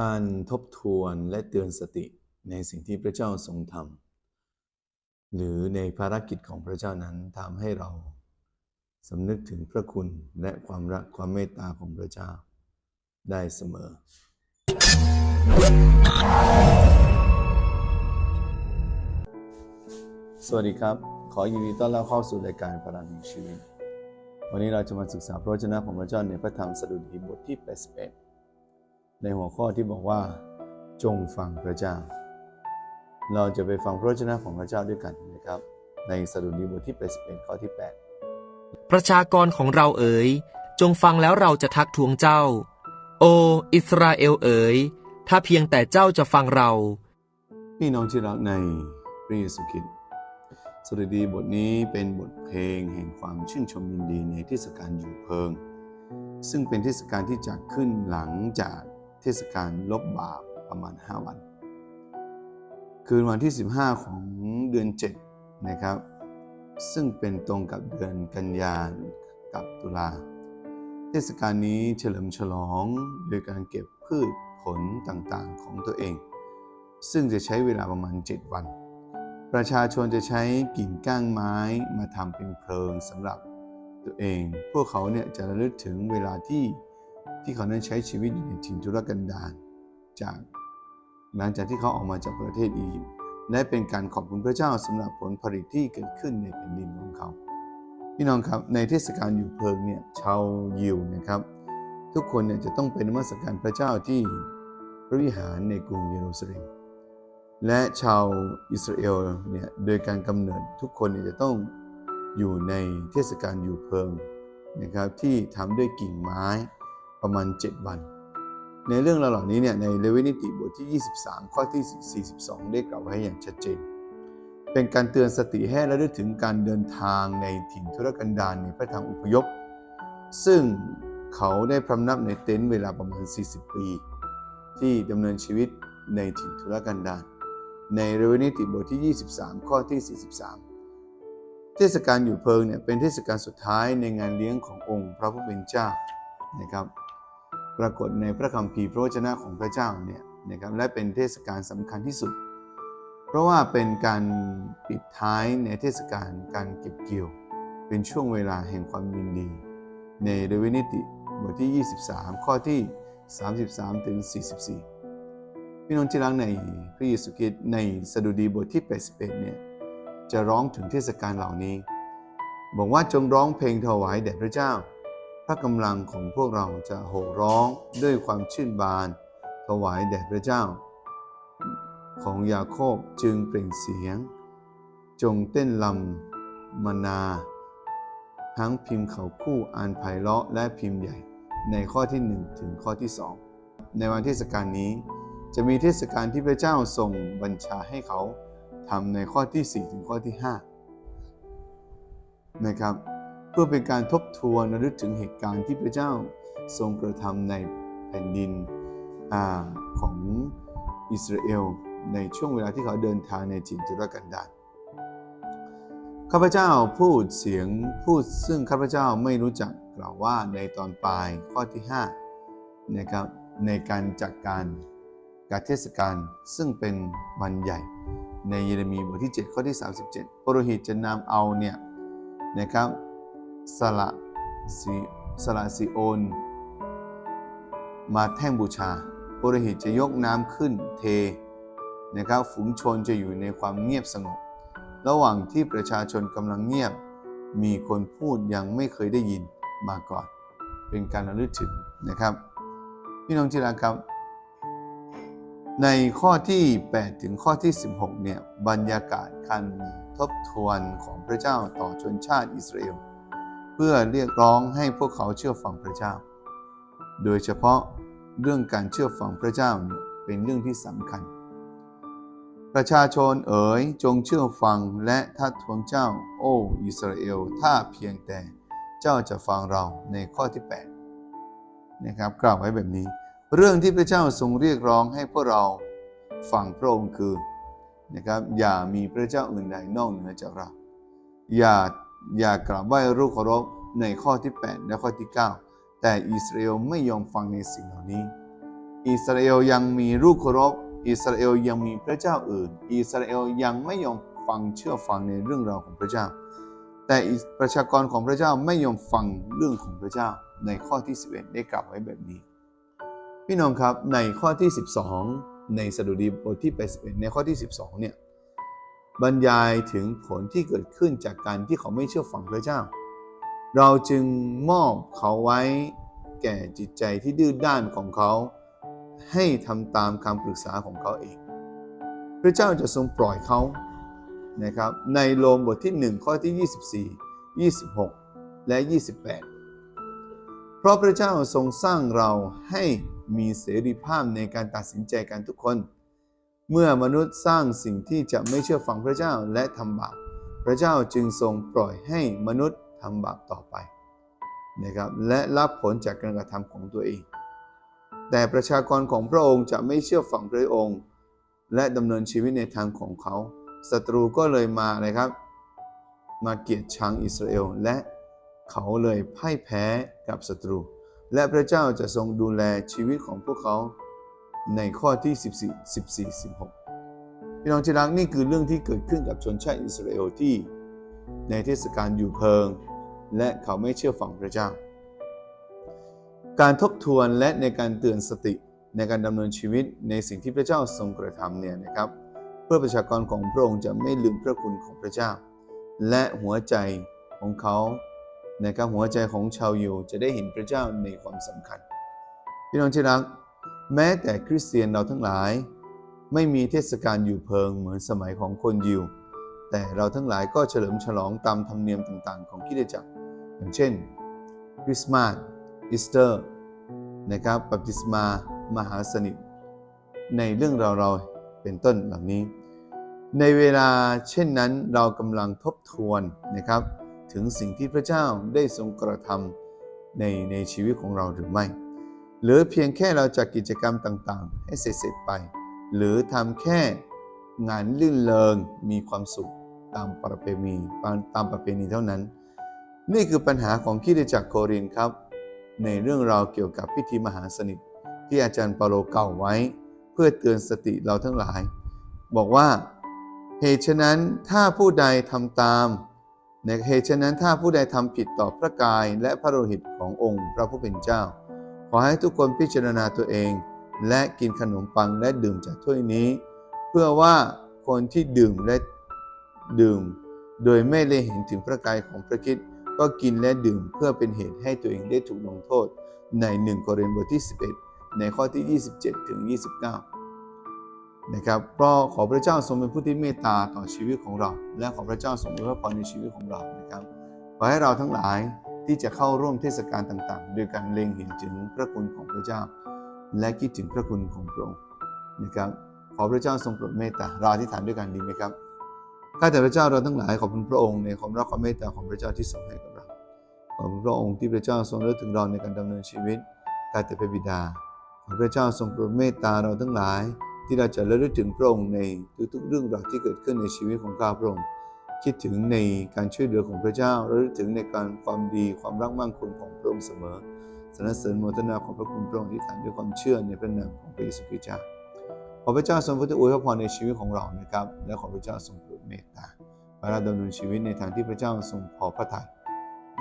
การทบทวนและเตือนสติในสิ่งที่พระเจ้าทรงทำหรือในภารกิจของพระเจ้านั้นทำให้เราสำนึกถึงพระคุณและความรักความเมตตาของพระเจ้าได้เสมอ สวัสดีครับ ขอยินดีต้อนรับเข้าสู่รายการพลังแห่งชีวิต วันนี้เราจะมาศึกษาพระวจนะของพระเจ้าในพระธรรมสดุดีบทที่ 81 ในหัวข้อที่บอกว่า จงฟังพระเจ้า เราจะไปฟังพระวจนะของพระเจ้าด้วยกันนะครับ ในสดุดีบทที่81ข้อที่ประชากรของเราเอ๋ย จงฟังแล้วเราจะทักท้วงเจ้า โอ อิสราเอลเอ๋ย ถ้าเพียงแต่เจ้าจะฟังเรา8พี่น้องที่รักในพระเยซูคริสต์สดุดีบทนี้เป็นบทเพลงแห่งความชื่นชมยินดีในเทศกาลอยู่เพลิง ซึ่งเป็นเทศกาลที่จัดขึ้นหลังจาก เทศกาลลบบาปประมาณ 5 วัน คืนวันที่ 15 ของเดือน 7 นะครับ ซึ่งเป็นตรงกับเดือนกันยากับตุลา เทศกาลนี้เฉลิมฉลองโดยการเก็บพืชผลต่างๆของตัวเอง ซึ่งจะใช้เวลาประมาณ 7 วัน ประชาชนจะใช้กิ่งก้างไม้มาทำเป็นเพลิงสำหรับตัวเอง พวกเขาเนี่ยจะระลึกถึงเวลาที่ ที่เขานั้นใช้ชีวิตอยู่ในถิ่นทุรกันดารจากหลังจากที่เขาออกมาจากประเทศอียิปต์และเป็นการขอบคุณพระเจ้าสำหรับผลผลิตที่เกิดขึ้นในแผ่นดินของเขา พี่น้องครับในเทศกาลอยู่เพลิงเนี่ยชาวยิวนะครับ ทุกคนเนี่ยจะต้องเป็นมัสการพระเจ้าที่พระวิหารในกรุงเยรูซาเล็มและชาวอิสราเอลเนี่ยโดยการกำเนิดทุกคนเนี่ยจะต้องอยู่ในเทศกาลอยู่เพลิงนะครับที่ทำด้วยกิ่งไม้ ประมาณ 7 วัน ในเรื่องราวเหล่านี้เนี่ยในเลวินิติบทที่ 23 ข้อที่ 42 ได้กล่าวไว้อย่างชัดเจน เป็นการเตือนสติให้ระลึกถึงการเดินทางในถิ่นทุรกันดารในพระทางอุพยพซึ่งเขาได้พำนับในเต็นท์เวลาประมาณ 40 ปี ที่ดำเนินชีวิตในถิ่นทุรกันดารในเรเวนิติบทที่ 23 ข้อที่ 43 เทศกาลอยู่เพลิงเนี่ยเป็นเทศกาลสุดท้ายในงานเลี้ยงขององค์พระผู้เป็นเจ้านะครับ ปรากฏในพระคัมภีร์พระวจนะของพระเจ้าเนี่ยนะครับและเป็นเทศกาลสำคัญที่สุด เพราะว่าเป็นการปิดท้ายในเทศกาลการเก็บเกี่ยว เป็นช่วงเวลาแห่งความยินดี ในเรเวนิติบทที่ 23 ข้อที่ 33ถึง44 พี่น้องที่รักในพระเยซูคริสต์ในสดุดีบทที่ 81 เนี่ยจะร้องถึงเทศกาลเหล่านี้ บอกว่าจงร้องเพลงถวายแด่พระเจ้า พระกำลังของพวกเราจะโห่ร้องด้วยความชื่นบาน ถวายแด่พระเจ้า ของยาโคบจึงเปล่งเสียง จงเต้นลำมนา ทั้งพิมพ์เขาคู่อันไพเราะและพิมพ์ใหญ่ในข้อที่ 1 ถึงข้อที่ 2 ในวันเทศกาลนี้ จะมีเทศกาลที่พระเจ้าทรงบัญชาให้เขาทำในข้อที่ 4 ถึงข้อที่ 5 นะครับ เพื่อเป็นการทบทวนระลึกถึงเหตุการณ์ที่พระเจ้าทรงกระทำในแผ่นดินอของอิสราเอลในช่วงเวลาที่เขาเดินทางในถิ่นทุรกันดารข้าพเจ้าพูดเสียงพูดซึ่งข้าพเจ้าไม่รู้จักกล่าวว่าในตอนปลายข้อที่5นะครับในการจัดการการเทศกาลซึ่งเป็นวันใหญ่ในเยเรมีบทที่ 7 ข้อที่ 37ปโรหิตจะนำเอาเนี่ยนะครับ สละซีสละซีโอน มาแท่งบูชาปโรหิตจะยกน้ำขึ้นเทนะครับฝูงชนจะอยู่ในความเงียบสงบ ระหว่างที่ประชาชนกำลังเงียบ มีคนพูดยังไม่เคยได้ยินมาก่อน เป็นการระลึกถึงนะครับ พี่น้องที่รักครับ ในข้อที่ 8 ถึงข้อที่ 16เนี่ยบรรยากาศการทบทวนของพระเจ้าต่อชนชาติอิสราเอล เพื่อเรียกร้องให้พวกเขาเชื่อฟังพระเจ้า โดยเฉพาะเรื่องการเชื่อฟังพระเจ้าเนี่ยเป็นเรื่องที่สำคัญ ประชาชนเอ๋ยจงเชื่อฟังและทัดทวงเจ้า โอ้อิสราเอลถ้าเพียงแต่เจ้าจะฟังเราในข้อที่ 8 นะครับ กล่าวไว้แบบนี้ เรื่องที่พระเจ้าทรงเรียกร้องให้พวกเราฟังพระองค์คือนะครับอย่ามีพระเจ้าอื่นใดนอกเหนือจากเรา อย่า อย่ากราบไหว้รูปเคารพในข้อที่ 8 และข้อที่ 9 แต่อิสราเอลไม่ยอมฟังในสิ่งเหล่านี้ อิสราเอลยังมีรูปเคารพ อิสราเอลยังมีพระเจ้าอื่น อิสราเอลยังไม่ยอมฟังเชื่อฟังในเรื่องราวของพระเจ้า แต่ประชากรของพระเจ้าไม่ยอมฟังเรื่องของพระเจ้า ในข้อที่ 11 ได้กล่าวไว้แบบนี้ พี่น้องครับในข้อที่ 12 ในสดุดีบทที่81ในข้อที่ 12เนี่ย บรรยายถึงผลที่เกิดขึ้นจากการที่เขาไม่เชื่อฟังพระเจ้า เราจึงมอบเขาไว้แก่จิตใจที่ดื้อด้านของเขา ให้ทำตามคำปรึกษาของเขาเอง พระเจ้าจะทรงปล่อยเขานะครับในโรมบทที่ 1 ข้อที่ 24 26 และ 28 เพราะพระเจ้าทรงสร้างเราให้มีเสรีภาพในการตัดสินใจกันทุกคน เมื่อมนุษย์สร้างสิ่งที่จะไม่เชื่อฟังพระเจ้าและทำบาปพระเจ้าจึงทรงปล่อยให้มนุษย์ทำบาปต่อไปนะครับและรับผลจากการกระทำของตัวเอง แต่ประชากรของพระองค์จะไม่เชื่อฟังพระองค์ และดำเนินชีวิตในทางของเขาศัตรูก็เลยมานะครับ มาเกียดชังอิสราเอลและเขาเลยพ่ายแพ้กับศัตรู และพระเจ้าจะทรงดูแลชีวิตของพวกเขา ในข้อที่ 14 14 16 พี่น้องที่รักนี่คือเรื่องที่เกิดขึ้นกับชนชาติอิสราเอลที่ ในเทศกาลอยู่เพลิง และเขาไม่เชื่อฟังพระเจ้า การทบทวนและในการเตือนสติในการดำเนินชีวิตในสิ่งที่พระเจ้าทรงกระทำเนี่ยนะครับ เพื่อประชากรของพระองค์จะไม่ลืมพระคุณของพระเจ้า และหัวใจของเขานะครับหัวใจของชาวยิวจะได้เห็นพระเจ้าในความสำคัญ พี่น้องที่รัก แม้แต่คริสเตียนเราทั้งหลาย ไม่มีเทศกาลอยู่เพิงเหมือนสมัยของคนยิว แต่เราทั้งหลายก็เฉลิมฉลองตามธรรมเนียมต่างๆ ของคริสตจักร อย่างเช่น คริสต์มาสอีสเตอร์นะครับบัพติศมามหาสนิท ในเรื่องราวเราเป็นต้นเหล่านี้ ในเวลาเช่นนั้นเรากำลังทบทวนนะครับ ถึงสิ่งที่พระเจ้าได้ทรงกระทำในในชีวิตของเราหรือไม่ หรือเพียงแค่เราจัดกิจกรรมต่างๆ ให้เสร็จๆไป หรือทำแค่งานลื่นเริงมีความสุขตามประเพณีตามประเพณีเท่านั้น นี่คือปัญหาของคริสตจักรโครินครับ ในเรื่องราวเกี่ยวกับพิธีมหาสนิท ที่อาจารย์เปาโลเก่าไว้ เพื่อเตือนสติเราทั้งหลาย บอกว่าเหตุฉะนั้นถ้าผู้ใดทำตามในเหตุฉะนั้นถ้าผู้ใดทำผิดต่อพระกายและพระโลหิตขององค์พระผู้เป็นเจ้า อให้ทุกคนพิจารณาตัวเอง และกินขนมปังและดื่มจากถ้วยนี้ เพื่อว่าคนที่ดื่มและดื่ม โดยไม่ได้เห็นถึงพระกายของพระคิดก็กินและดื่มเพื่อเป็นเหตุให้ตัวเองได้ถูกลงโทษ ใน1โครินธ์บทที่ 11 ในข้อที่ 27 ถึง 29 นะครับเพราะขอพระเจ้าทรงเป็นผู้ที่เมตตาต่อชีวิตของเรา และขอพระเจ้าทรงอวยพรในชีวิตของเรานะครับขอให้เราทั้งหลาย ที่จะเข้าร่วมเทศกาลต่างๆ โดยการเล็งเห็นถึงพระคุณของพระเจ้า และคิดถึงพระคุณของพระองค์นะครับขอพระเจ้าทรงโปรดเมตตาเราอธิษฐานด้วยกันดีไหมครับข้าแต่พระเจ้าเราทั้งหลายขอบคุณพระองค์ในความรักความเมตตาของพระเจ้าที่ทรงให้กับเราขอบคุณพระองค์ที่พระเจ้าทรงเลือกถึงเราในการดำเนินชีวิตข้าแต่พระบิดาขอพระเจ้าทรงโปรดเมตตาเราทั้งหลาย ที่เราจะระลึกถึงพระองค์ในทุกๆเรื่องราวที่เกิดขึ้นในชีวิตของข้าพระองค์ คิดถึงในการช่วยเหลือของพระเจ้าระลึกถึงในการความดีความรักมั่งคงของพระองค์เสมอสรรเสริญโมทนาของพระคุณพระองค์ที่ฐานด้วยความเชื่อในพระนามของพระเยซูคริสต์เจ้าขอพระเจ้าทรงพระอวยพรในชีวิตของเรานะครับ และขอพระเจ้าทรงโปรดเมตตาขอเราดำเนินชีวิตในทางที่พระเจ้าทรงพอพระทัย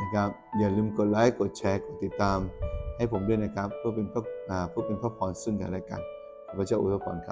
นะครับ อย่าลืมกดไลค์กดแชร์กดติดตาม ให้ผมด้วยนะครับเพื่อเป็นพระเพื่อเป็นพระพรซึ่งกันและกันขอพระเจ้าอวยพรครับ